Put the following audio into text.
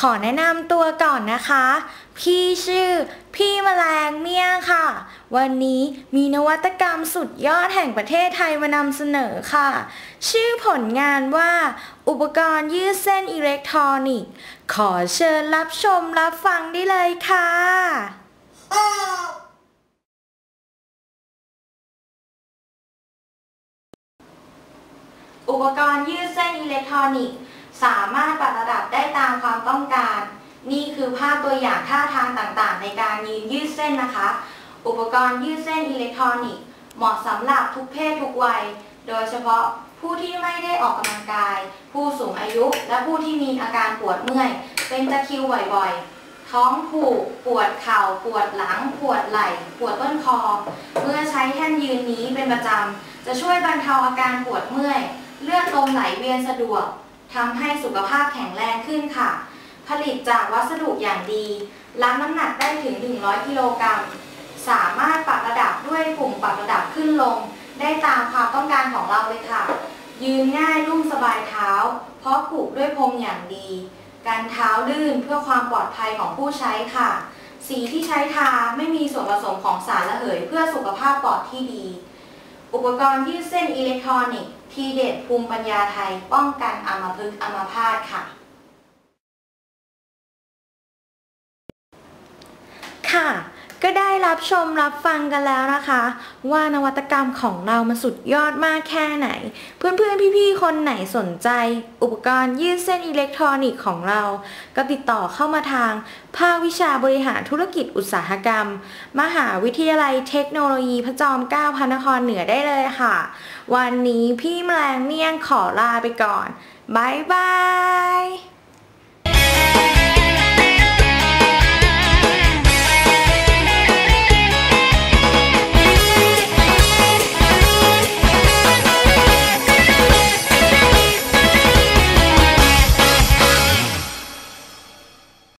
ขอแนะนำตัวก่อนนะคะ พี่ชื่อ พี่แมลงเมี่ยงค่ะ วันนี้มีนวัตกรรมสุดยอดแห่งประเทศไทยมานำเสนอค่ะ ชื่อผลงานว่า อุปกรณ์ยืดเส้นอิเล็กทรอนิกส์ ขอเชิญรับชมรับฟังได้เลยค่ะอุปกรณ์ยืดเส้นอิเล็กทรอนิกส์ สามารถปรับระดับได้ตามความต้องการ นี่คือภาพตัวอย่างท่าทางต่างๆ ในการยืนยืดเส้นนะคะ อุปกรณ์ยืดเส้นอิเล็กทรอนิกส์เหมาะสำหรับทุกเพศทุกวัย โดยเฉพาะผู้ที่ไม่ได้ออกกำลังกาย ผู้สูงอายุ และผู้ที่มีอาการปวดเมื่อย เป็นตะคริวบ่อยๆ ท้องผูก ปวดเข่า ปวดหลัง ปวดไหล่ ปวดต้นคอ เมื่อใช้แท่นยืนนี้เป็นประจำ จะช่วยบรรเทาอาการปวดเมื่อย เลือดลมไหลเวียนสะดวก ทำให้สุขภาพแข็งแรงขึ้นค่ะ ผลิตจากวัสดุอย่างดีรับน้ำหนักได้ถึง 100 กิโลกรัม สามารถปรับระดับด้วยปุ่มปรับระดับขึ้นลง ได้ตามความต้องการของเราเลยค่ะ ยืนง่ายนุ่มสบายเท้า เพราะผูกด้วยพรมอย่างดี การเท้าลื่นเพื่อความปลอดภัยของผู้ใช้ค่ะ สีที่ใช้ทาไม่มีส่วนผสมของสารระเหยเพื่อสุขภาพปอดที่ดี อุปกรณ์ยืดเส้นอิเล็กทรอนิกส์ ทีเด็ดภูมิปัญญาไทยป้องกันอัมพฤกษ์อัมพาตค่ะค่ะ ก็ได้รับชมรับฟังกันแล้วนะคะ ว่านวัตกรรมของเรามันสุดยอดมากแค่ไหน เพื่อนๆ พี่ๆ คนไหนสนใจ อุปกรณ์ยืดเส้นอิเล็กทรอนิกส์ของเรา ก็ติดต่อเข้ามาทาง ภาควิชาบริหารธุรกิจอุตสาหกรรม มหาวิทยาลัยเทคโนโลยีพระจอมเกล้าพระนครเหนือได้เลยค่ะ วันนี้พี่แมลงเมี่ยงขอลาไปก่อนบายบาย